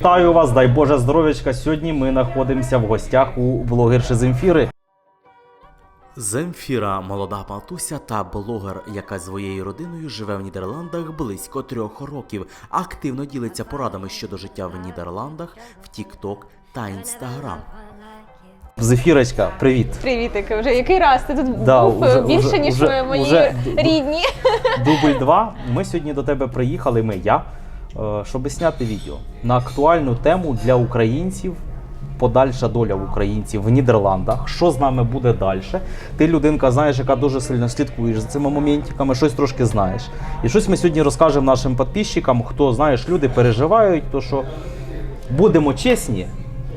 Вітаю вас, дай Боже здоров'ячка. Сьогодні ми знаходимося в гостях у блогерші Земфіри. Земфіра молода матуся та блогер, яка з своєю родиною живе в Нідерландах близько трьох років. Активно ділиться порадами щодо життя в Нідерландах в Тікток та Інстаграм. Зефірочка, привіт. Привітики, вже який раз ти тут Да, був уже- більше, уже- ніж уже- мої уже- рідні. Дубль 2. Ми сьогодні до тебе приїхали, ми, я, е, щоб зняти відео на актуальну тему для українців. Подальша доля українців в Нідерландах. Що з нами буде далі? Ти людинка, знаєш, яка дуже сильно слідкуєш за цими моментиками, щось трошки знаєш. І щось ми сьогодні розкажемо нашим підписчикам, хто знаєш, люди переживають, то що будемо чесні,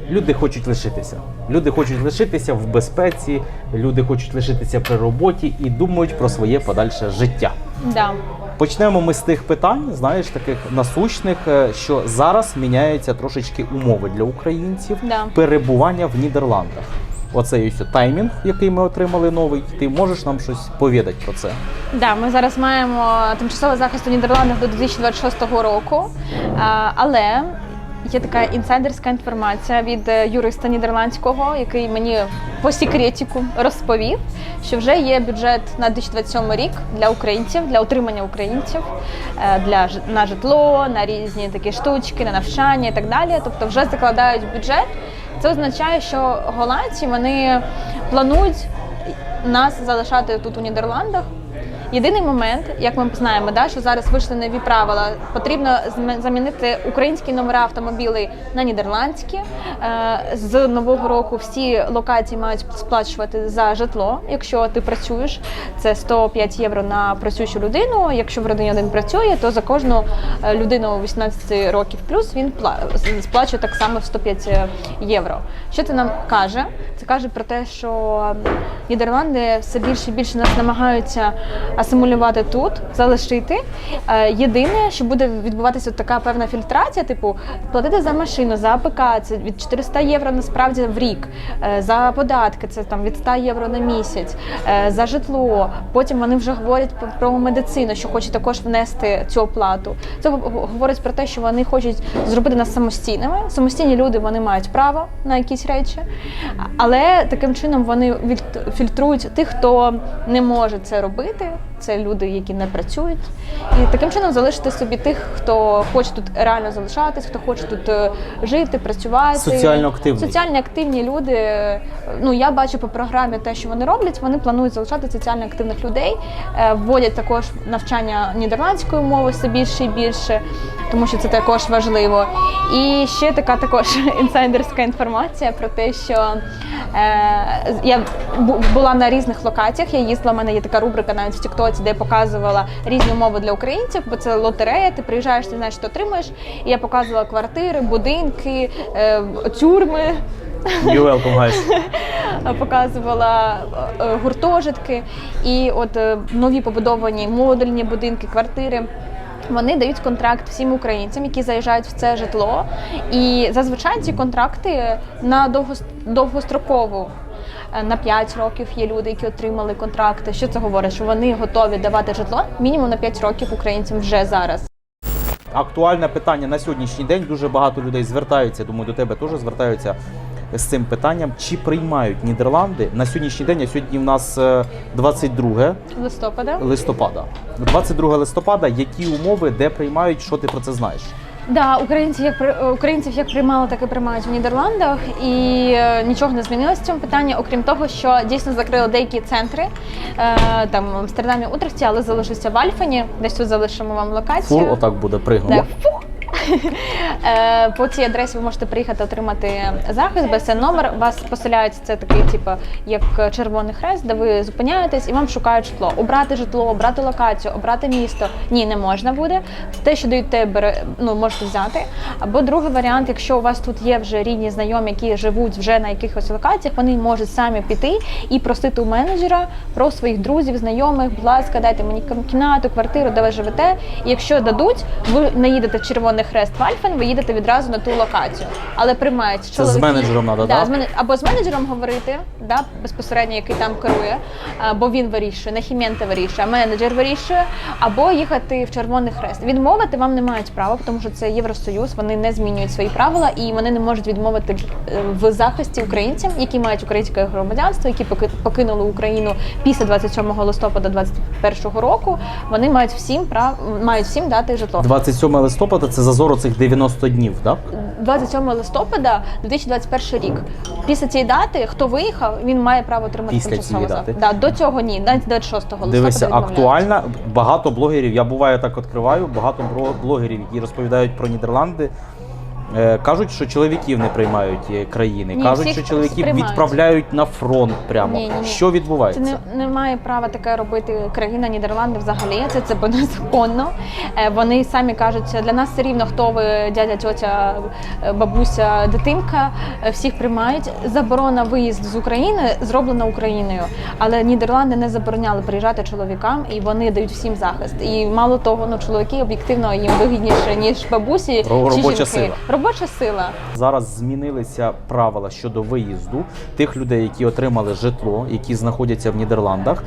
люди хочуть лишитися. Люди хочуть лишитися в безпеці, люди хочуть лишитися при роботі і думають про своє подальше життя. Да. Почнемо ми з тих питань, знаєш, таких насущних, е, що зараз міняються трошечки умови для українців Да. перебування в Нідерландах. Оцей ось таймінг, який ми отримали новий. Ти можеш нам щось повідати про це? Да, ми зараз маємо тимчасовий захист у Нідерландах до 2026 року, але є така інсайдерська інформація від е, юриста нідерландського, який мені по секретіку розповів, що вже є бюджет на 2027 рік для українців, для утримання українців, е, для на житло, на різні такі штучки, на навчання і так далі. Тобто вже закладають бюджет. Це означає, що голландці вони планують нас залишати тут у Нідерландах. Єдиний момент, як ми знаємо, да, що зараз вийшли нові правила, потрібно замінити українські номера автомобілів на нідерландські. Е, З нового року всі локації мають сплачувати за житло. Якщо ти працюєш, це 105 євро на працюючу людину. Якщо в родині один працює, то за кожну е, людину 18 років плюс він пла- сплачує так само 105 євро. Що це нам каже? Це каже про те, що Нідерланди все більше і більше нас намагаються асимулювати тут, залишити. Е, Єдине, що буде відбуватися така певна фільтрація, типу платити за машину, за АПК, це від 400 євро насправді в рік, Е, за податки, це там від 100 євро на місяць, Е, за житло. Потім вони вже говорять про- медицину, що хочуть також внести цю оплату. Це говорить про те, що вони хочуть зробити нас самостійними. Самостійні люди вони мають право на якісь речі, але таким чином вони фільтрують тих, хто не може це робити. Це люди, які не працюють, і таким чином залишити собі тих, хто хоче тут реально залишатись, хто хоче тут е, жити, працювати. Соціально активний. Соціально активні люди. Ну я бачу по програмі те, що вони роблять. Вони планують залишати соціально активних людей, е, вводять також навчання нідерландської мови все більше і більше, тому що це також важливо. І ще така також інсайдерська інформація про те, що е, я була на різних локаціях. Я їздила. в мене є така рубрика навіть в Тіктоці, де я показувала різні умови для українців, бо це лотерея. Ти приїжджаєш, ти знаєш, що отримаєш. І я показувала квартири, будинки, е, тюрми. You welcome, guys. Показувала е, гуртожитки і от е, нові побудовані модульні будинки, квартири. Вони дають контракт всім українцям, які заїжджають в це житло. І зазвичай ці контракти на довгос- довгострокову. Е, На 5 років є люди, які отримали контракти. Що це говорить? Що вони готові давати житло мінімум на 5 років українцям вже зараз. Актуальне питання на сьогоднішній день. Дуже багато людей звертаються. Думаю, до тебе теж звертаються з цим питанням. Чи приймають Нідерланди на сьогоднішній день? А сьогодні в нас е, 22 Листопада. листопада. 22 листопада. Які умови, де приймають? Що ти про це знаєш? Да, українці як українців як приймали, так і приймають в Нідерландах, і е, нічого не змінилося в цьому питанні, окрім того, що дійсно закрили деякі центри е, там в Амстердамі, Утрехті, але залишився в Альфані. Десь тут залишимо вам локацію. Фур, отак буде пригнуло. Да, По цій адресі ви можете приїхати отримати захист, БСН номер. Вас поселяють це такий, типу, як Червоний Хрест, де ви зупиняєтесь і вам шукають житло. Обрати житло, обрати локацію, обрати місто. Ні, не можна буде. Те, що дають те, бере, ну можете взяти. Або другий варіант, якщо у вас тут є вже рідні знайомі, які живуть вже на якихось локаціях, вони можуть самі піти і просити у менеджера про своїх друзів, знайомих, будь ласка, дайте мені кімнату, квартиру, де ви живете. І якщо дадуть, ви не їдете в Червоний Хрест, Вальфен, ви їдете відразу на ту локацію. Але приймають Це з менеджером надо, да, да? з мене- або з менеджером говорити, да, безпосередньо, який там керує, а, бо він вирішує, не Хіменте вирішує, а менеджер вирішує, або їхати в Червоний Хрест. Відмовити вам не мають права, тому що це Євросоюз, вони не змінюють свої правила і вони не можуть відмовити е, в захисті українців, які мають українське громадянство, які поки- покинули Україну після 27 листопада 2021 року. Вони мають всім прав мають всім дати житло. 27 листопада це зазор цих 90 днів, так? 27 листопада 2021 рік. Після цієї дати, хто виїхав, він має право отримати Після тимчасовий цієї захист. дати? Да, до цього ні, навіть 26 листопада. Дивися, відмовляють. актуальна. Багато блогерів, я буває так відкриваю, багато бро- блогерів, які розповідають про Нідерланди. Е, Кажуть, що чоловіків не приймають е, країни. Ні, Кажуть, всіх що чоловіків приймають. відправляють на фронт прямо. Ні, ні, ні. Що Це відбувається? не, не має права таке робити країна Нідерланди взагалі. Це це незаконно. Е, Вони самі кажуть, для нас все рівно, хто ви, дядя, тьотя, е, бабуся, дитинка, е, всіх приймають. Заборона виїзд з України зроблена Україною, але Нідерланди не забороняли приїжджати чоловікам, і вони дають всім захист. І мало того, ну чоловіки об'єктивно їм вигідніше ніж бабусі Ро- чи робоча жінки. сила. Робоча сила. Зараз змінилися правила щодо виїзду тих людей, які отримали житло, які знаходяться в Нідерландах.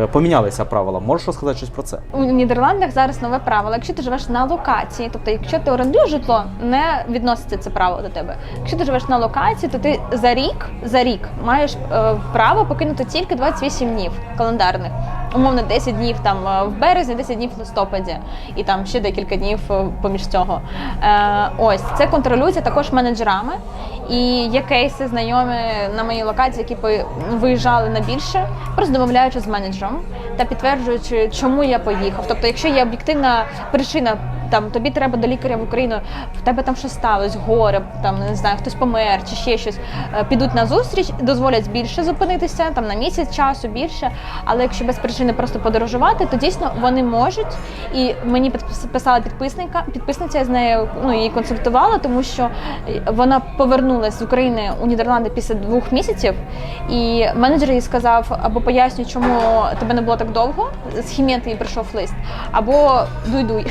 Е, Помінялися правила. Можеш розказати щось про це? У Нідерландах зараз нове правило. Якщо ти живеш на локації, тобто якщо ти орендуєш житло, не відноситься це право до тебе. Якщо ти живеш на локації, то ти за рік за рік маєш е, право покинути тільки 28 днів календарних. Умовно 10 днів там е, в березні, 10 днів в листопаді, і там ще декілька днів поміж цього. Е, ось це контролюється також менеджерами. І є кейси знайомі на моїй локації, які виїжджали на більше, просто домовляючи з менеджером та підтверджуючи, чому я поїхав. Тобто, якщо є об'єктивна причина, там тобі треба до лікаря в Україну, в тебе там щось сталося, горе, там не знаю, хтось помер чи ще щось. е, Підуть на зустріч, дозволять більше зупинитися, там на місяць часу більше. Але якщо без причини просто подорожувати, то дійсно вони можуть. І мені підпис- писала підписника, підписниця я з нею ну її консультувала, тому що е, вона повернулася з України у Нідерланди після двох місяців, і менеджер їй сказав або пояснюй, чому тебе не було так довго. З Хіменти їй прийшов лист, або дуй-дуй.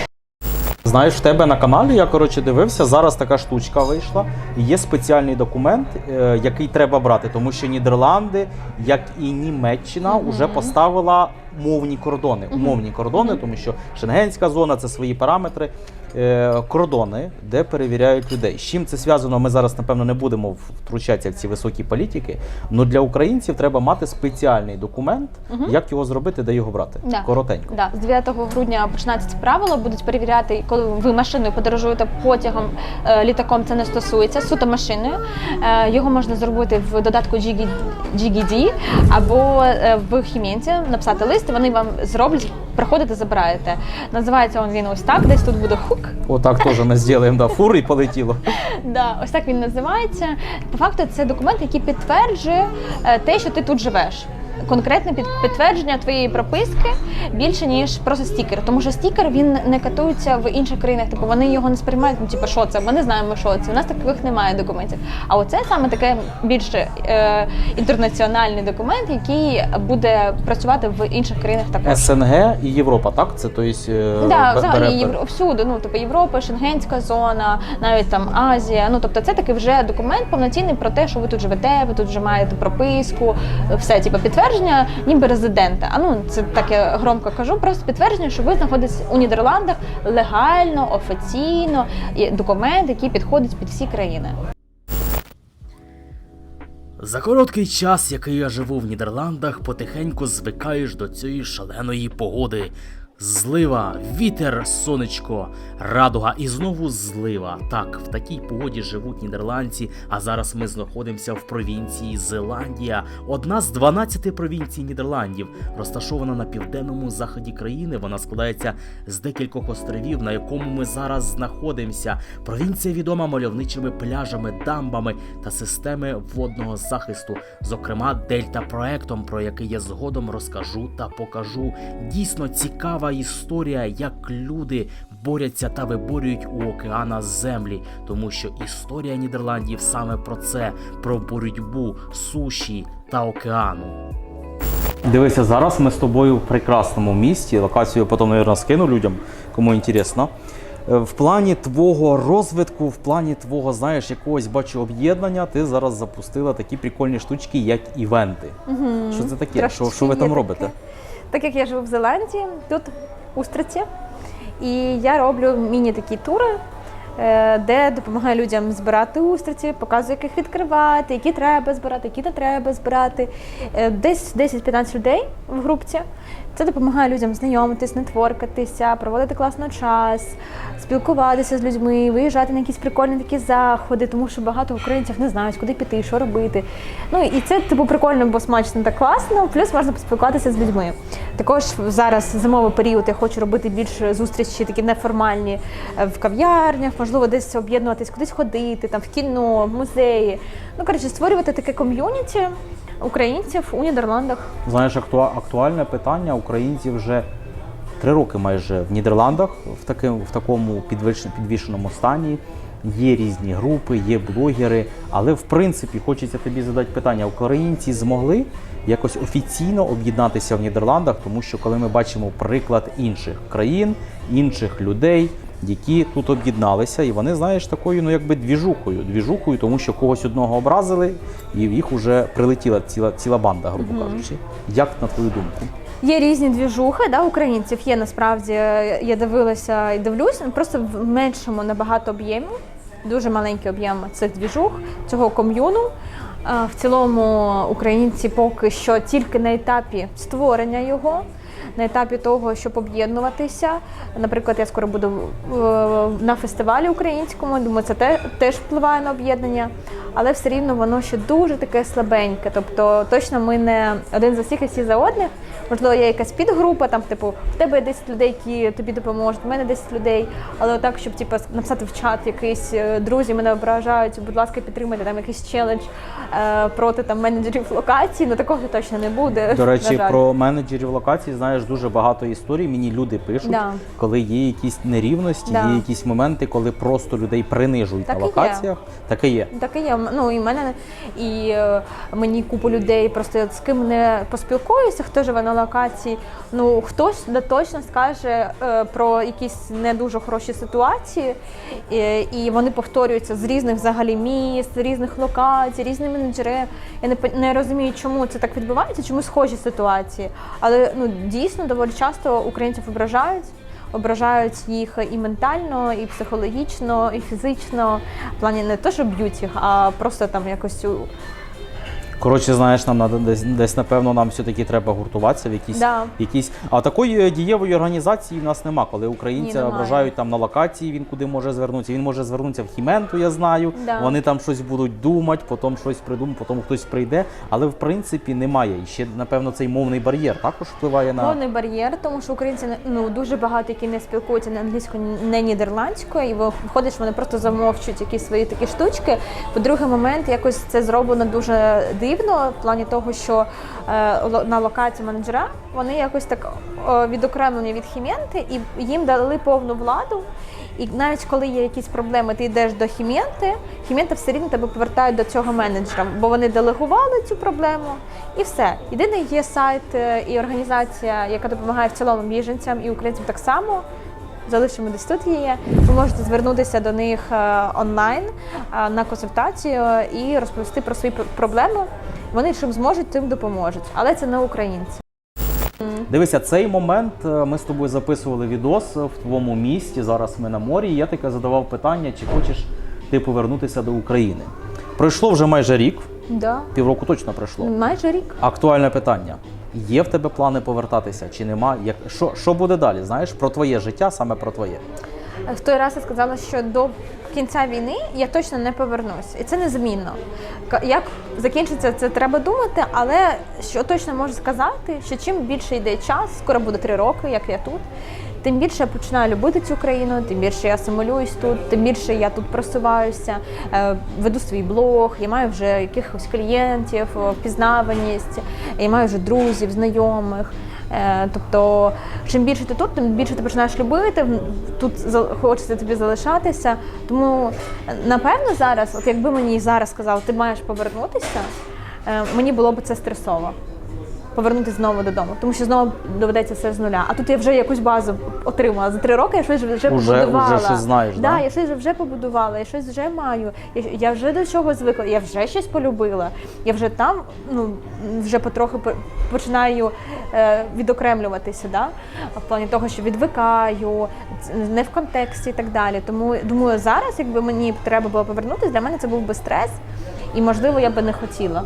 Знаєш, в тебе на каналі я коротше дивився. Зараз така штучка вийшла. Є спеціальний документ, е, який треба брати, тому що Нідерланди, як і Німеччина, вже поставила мовні кордони. Умовні кордони, тому що шенгенська зона це свої параметри. е, Кордони, де перевіряють людей. З чим це зв'язано? Ми зараз, напевно, не будемо втручатися в ці високі політики. Але для українців треба мати спеціальний документ, як його зробити, де його брати. Да. Коротенько. Да, з 9 грудня починається це правило. Будуть перевіряти, коли ви машиною подорожуєте потягом, е, літаком це не стосується, суто машиною. Е, Його можна зробити в додатку GD GDD або в Хіменці, написати лист, і вони вам зроблять, приходите, забираєте. Називається он він ось так, десь тут буде хук. Отак теж ми зробимо да, фур і полетіло. Да, ось так він називається. По факту, це документ, який підтверджує е, те, що ти тут живеш. Конкретне під- підтвердження твоєї прописки більше ніж просто стікер. Тому що стікер він не катується в інших країнах. Типу вони його не сприймають. Ну, типу, що це? Ми не знаємо, що це. У нас таких немає документів. А оце саме таке більше е, інтернаціональний документ, який буде працювати в інших країнах також. СНГ і Європа, так? Це то есть, е, Да, взагалі Євро, всюди, ну типу Європа, Шенгенська зона, навіть там Азія. Ну тобто, це такий вже документ повноцінний про те, що ви тут живете, ви тут вже маєте прописку, все, типу, підтвердження, ніби резидента. А ну це так я громко кажу, просто підтвердження, що ви знаходитесь у Нідерландах легально, офіційно, і документ, який підходить під всі країни. За короткий час, який я живу в Нідерландах, потихеньку звикаєш до цієї шаленої погоди. Злива, вітер, сонечко, радуга і знову злива. Так, в такій погоді живуть нідерландці, а зараз ми знаходимося в провінції Зеландія, одна з 12 провінцій Нідерландів, розташована на південному заході країни. Вона складається з декількох островів, на якому ми зараз знаходимося. Провінція відома мальовничими пляжами, дамбами та системи водного захисту, зокрема дельта проектом, про який я згодом розкажу та покажу. Дійсно цікава історія, як люди борються та виборюють у океана землі, тому що історія Нідерландів саме про це: про боротьбу суші та океану. Дивися, зараз ми з тобою в прекрасному місті. Локацію потім, мабуть, скину людям, кому інтересно. Е, В плані твого розвитку, в плані твого, знаєш, якогось бачу об'єднання, ти зараз запустила такі прикольні штучки, як івенти. Що це таке? Що, що ви там таке. Так як я живу в Зеландії, тут устриці, і я роблю міні такі тури, е, де допомагаю людям збирати устриці, показую, як їх відкривати, які треба збирати, які не треба збирати. Е, Десь 10-15 людей в групці. Це допомагає людям знайомитись, нетворкатися, проводити класно час, спілкуватися з людьми, виїжджати на якісь прикольні такі заходи, тому що багато українців не знають, куди піти, що робити. Ну і це типу прикольно, бо смачно та класно. Плюс можна поспілкуватися з людьми. Також зараз зимовий період я хочу робити більше зустрічі, такі неформальні е, в кав'ярнях, можливо, десь об'єднуватись, кудись ходити, там в кіно, в музеї. Ну коротше, створювати таке ком'юніті українців у Нідерландах. Знаєш, актуа- актуальне питання. Українці вже три роки майже в Нідерландах в, таким, в такому підвішеному стані. Є різні групи, є блогери, але в принципі хочеться тобі задати питання: українці змогли якось офіційно об'єднатися в Нідерландах, тому що коли ми бачимо приклад інших країн, інших людей, які тут об'єдналися, і вони, знаєш, такою, ну якби двіжухою, двіжухою, тому що когось одного образили, і в їх вже прилетіла ціла ціла банда, грубо кажучи. Як на твою думку? Є різні двіжухи, да, українців є насправді. Я дивилася і дивлюся, ну, просто в меншому набагато об'ємі, дуже маленький об'єм цих двіжух, цього ком'юну. В цілому українці поки що тільки на етапі створення його, на етапі того, щоб об'єднуватися. Наприклад, я скоро буду е, на фестивалі українському. Думаю, це те- теж впливає на об'єднання, але все рівно воно ще дуже таке слабеньке. Тобто, точно ми не один за всіх і всі за одних. Можливо, є якась підгрупа, там, типу, в тебе 10 людей, які тобі допоможуть, в мене 10 людей. Але отак, щоб типу, написати в чат якийсь е, друзі, мене ображають, будь ласка, підтримайте там якийсь челендж е, проти там менеджерів локацій. Ну такого точно не буде. До речі, на жаль. про менеджерів локацій знаєш дуже багато історій. Мені люди пишуть, Да. коли є якісь нерівності, Да. є якісь моменти, коли просто людей принижують Так на локаціях. Таке є. Так і є. Ну і мене і е, мені купу людей, просто з ким не поспілкуюся, хто живе на локації. Ну хтось точно скаже е, про якісь не дуже хороші ситуації, і, вони повторюються з різних взагалі міст, різних локацій, різні менеджери. Я не не розумію, чому це так відбувається, чому схожі ситуації. Але ну дійсно доволі часто українців ображають. Ображають їх і ментально, і психологічно, і фізично. В плані не то, що б'ють їх, а просто там якось Коротше, знаєш, нам надо десь, десь напевно нам все-таки треба гуртуватися в якісь, Да. якісь. А такої дієвої організації в нас нема. Коли українця Ні, ображають там на локації, він куди може звернутися. Він може звернутися в Хіменту, я знаю. Да. Вони там щось будуть думати, потім щось придумають, потім хтось прийде. Але в принципі немає. І ще напевно цей мовний бар'єр також впливає на Мовний бар'єр, тому що українці ну дуже багато які не спілкуються не англійською, не нідерландською, і виходить, що вони просто замовчують якісь свої такі штучки. По-друге, момент якось це зроблено дуже дивно, в плані того, що е, на локації менеджера вони якось так відокремлені від хіменти, і їм дали повну владу. І навіть коли є якісь проблеми, ти йдеш до хіменти, хімента все рівно тебе повертають до цього менеджера, бо вони делегували цю проблему і все. Єдиний є сайт е, і організація, яка допомагає в цілому біженцям і українцям так само. Залишимо десь тут її. Ви можете звернутися до них е, онлайн е, на консультацію і розповісти про свої пр- проблеми. Вони чим зможуть, тим допоможуть. Але це не українці. Дивися, цей момент е, ми з тобою записували відос в твоєму місті. Зараз ми на морі. і Я таке задавав питання, чи хочеш ти повернутися до України. Пройшло вже майже рік, Да. півроку точно пройшло. Майже рік. Актуальне питання: є в тебе плани повертатися чи нема? Як що, що буде далі? Знаєш про твоє життя, саме про твоє. В той раз я сказала, що до кінця війни я точно не повернусь, і це незмінно. Як закінчиться, це треба думати, але що точно можу сказати, що чим більше йде час, скоро буде три роки, як я тут. Тим більше я починаю любити цю країну, тим більше я асимулююсь тут, тим більше я тут просуваюся, е, веду свій блог, я маю вже якихось клієнтів, впізнаваність, я маю вже друзів, знайомих. Е, Тобто, чим більше ти тут, тим більше ти починаєш любити. Тут хочеться тобі залишатися. Тому напевно зараз, от якби мені зараз сказали, ти маєш повернутися, е, мені було б це стресово. Повернутися знову додому, тому що знову доведеться все з нуля. А тут я вже якусь базу отримала за три роки. Я щось вже Уже- побудувала. уже щось знаєш, да, да? я щось вже побудувала, я щось вже маю. Я, я вже до чого звикла, я вже щось полюбила. Я вже там ну вже потроху по- починаю е, відокремлюватися. Да? В плані того, що відвикаю, ц- не в контексті і так далі. Тому думаю, зараз, якби мені треба було повернутися, для мене це був би стрес, і можливо я би не хотіла.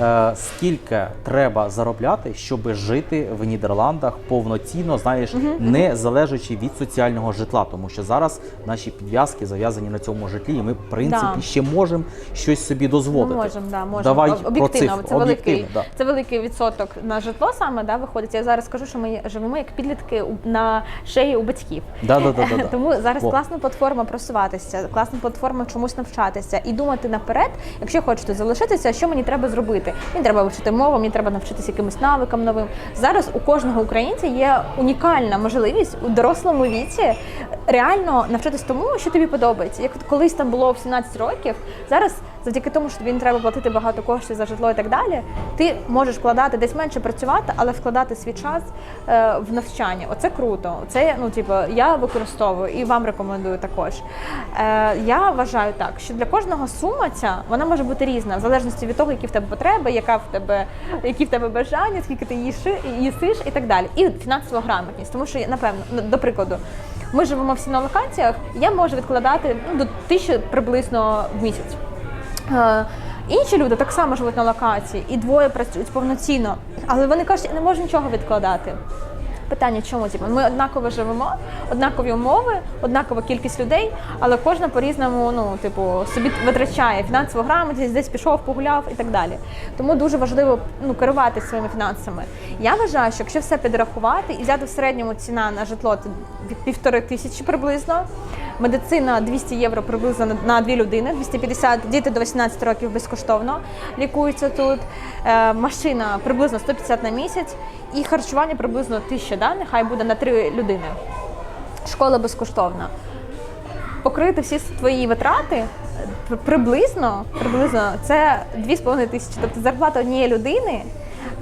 Е, скільки треба заробляти, щоб жити в Нідерландах повноцінно, знаєш, не залежачи від соціального житла, тому що зараз наші підв'язки зав'язані на цьому житлі, і ми, в принципі, Да. ще можемо щось собі дозволити. Ми можемо, да, можемо. Давай Об- про об'єктивно, цифру. це великий, да. це великий відсоток на житло саме да, виходить. Я зараз скажу, що ми живемо як підлітки на шиї у батьків. Да, да, да, да, да. Тому зараз Во. класна платформа просуватися, класна платформа чомусь навчатися і думати наперед, якщо хочете залишитися, що мені треба зробити. Мені треба вчити мову, мені треба навчитися якимось навикам новим. Зараз у кожного українця є унікальна можливість у дорослому віці реально навчитись тому, що тобі подобається. Як колись там було в 17 років, зараз завдяки тому, що тобі не треба платити багато коштів за житло і так далі, ти можеш вкладати десь менше працювати, але вкладати свій час е, в навчання. Оце круто. Це ну, типу, я використовую і вам рекомендую також. Е, я вважаю так, що для кожного сума ця вона може бути різна, в залежності від того, які в тебе потреби, яка в тебе, які в тебе бажання, скільки ти їши, їсиш і так далі. І фінансова грамотність, тому що напевно, ну, до прикладу. Ми живемо всі на локаціях, я можу відкладати ну, до тисячі приблизно в місяць. Е, Інші люди так само живуть на локації і двоє працюють повноцінно, але вони кажуть, я не можу нічого відкладати. Питання, чому типу, ми однаково живемо, однакові умови, однакова кількість людей, але кожна по-різному, ну типу, собі витрачає фінансову грамотність, десь пішов, погуляв і так далі. Тому дуже важливо ну, керуватися своїми фінансами. Я вважаю, що якщо все підрахувати і взяти в середньому ціна на житло від півтори тисячі приблизно. Медицина 200 євро приблизно на- на дві людини, 250 діти до 18 років безкоштовно лікуються тут. Е, машина приблизно 150 на місяць, і харчування приблизно 1000, да? нехай буде на три людини. Школа безкоштовна. Покрити всі твої витрати приблизно, приблизно це 2,5 тисячі. Тобто зарплата однієї людини,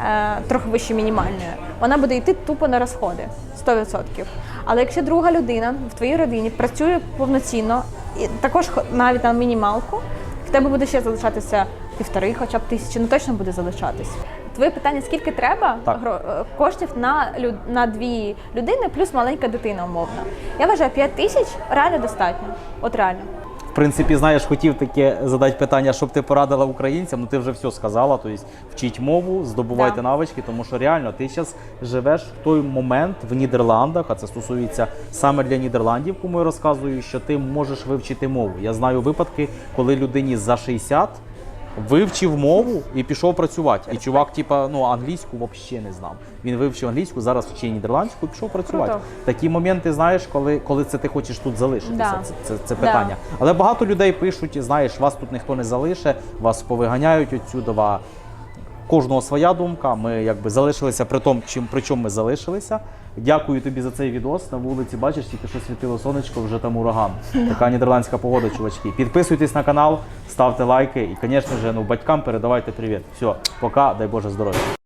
е, трохи вище мінімальної, вона буде йти тупо на розходи 100%. Але якщо друга людина в твоїй родині працює повноцінно, і також навіть на мінімалку, в тебе буде ще залишатися півтори, хоча б тисячі, ну точно буде залишатись. Твоє питання: скільки треба Так. е, коштів на люд на дві людини, плюс маленька дитина, умовно. Я вважаю, 5 тисяч реально достатньо. От реально. В принципі, знаєш, хотів таке задати питання, щоб ти порадила українцям. Ну ти вже все сказала. Тобто вчіть мову, здобувайте Да. навички, тому що реально ти зараз живеш в той момент в Нідерландах, а це стосується саме для Нідерландів, кому я розказую, що ти можеш вивчити мову. Я знаю випадки, коли людині за 60 вивчив мову і пішов працювати. І чувак, типа, ну англійську взагалі не знав. Він вивчив англійську, зараз вчить нідерландську і пішов працювати. Круто. Такі моменти, знаєш, коли, коли це ти хочеш тут залишитися. Да. Це, це, це Да. питання. Але багато людей пишуть, знаєш, вас тут ніхто не залише, вас повиганяють отсюдова. Кожного своя думка. Ми якби залишилися при тому, чим при чому ми залишилися. Дякую тобі за цей відос. На вулиці бачиш, тільки що світило сонечко, вже там ураган. Така нідерландська погода, чувачки. Підписуйтесь на канал, ставте лайки і, звісно ж, ну батькам передавайте привіт. Все, пока, дай Боже здоров'я.